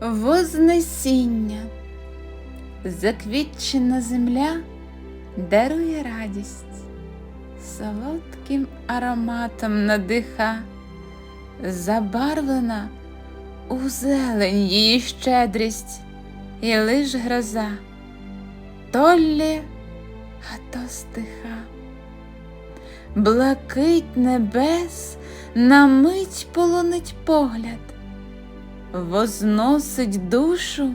Вознесіння. Заквітчена земля дарує радість, солодким ароматом надиха, забарвлена у зелень її щедрість, і лиш гроза, то лє, а то стиха. Блакить небес на мить полонить погляд, возносить душу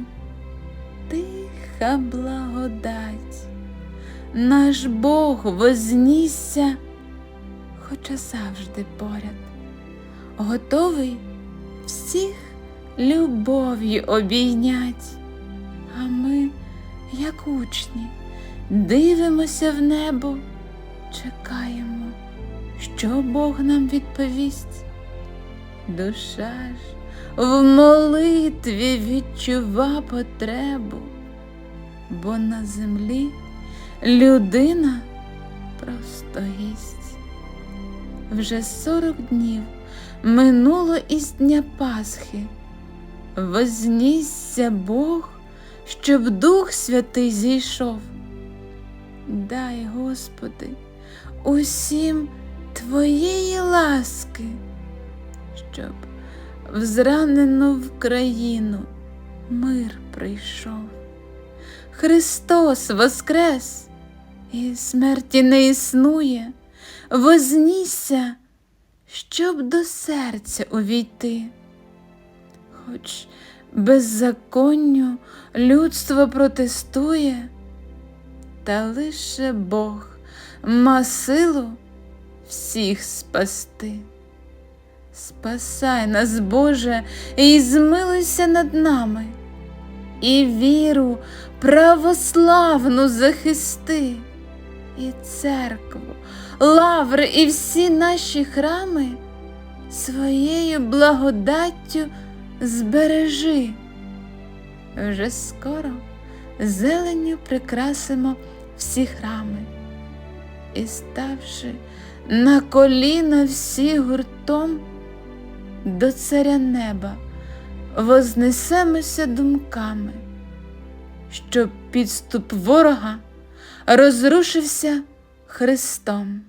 тиха благодать. Наш Бог вознісся, хоча завжди поряд, готовий всіх любов'ю обійнять, а ми, як учні, дивимося в небо, чекаємо, що Бог нам відповість. Душа ж в молитві відчува потребу, бо на землі людина просто гість. Вже сорок днів минуло із дня Пасхи, вознісся Бог, щоб Дух Святий зійшов. Дай, Господи, усім Твоєї ласки, щоб в зранену в країну мир прийшов. Христос воскрес, і смерті не існує, вознісся, щоб до серця увійти. Хоч беззаконню людство протестує, та лише Бог ма силу всіх спасти. Спасай нас, Боже, і змилуйся над нами, і віру православну захисти, і церкву, лаври, і всі наші храми своєю благодаттю збережи. Вже скоро зеленню прикрасимо всі храми, і ставши на коліна всі гуртом до царя неба вознесемося думками, щоб підступ ворога розрушився Христом.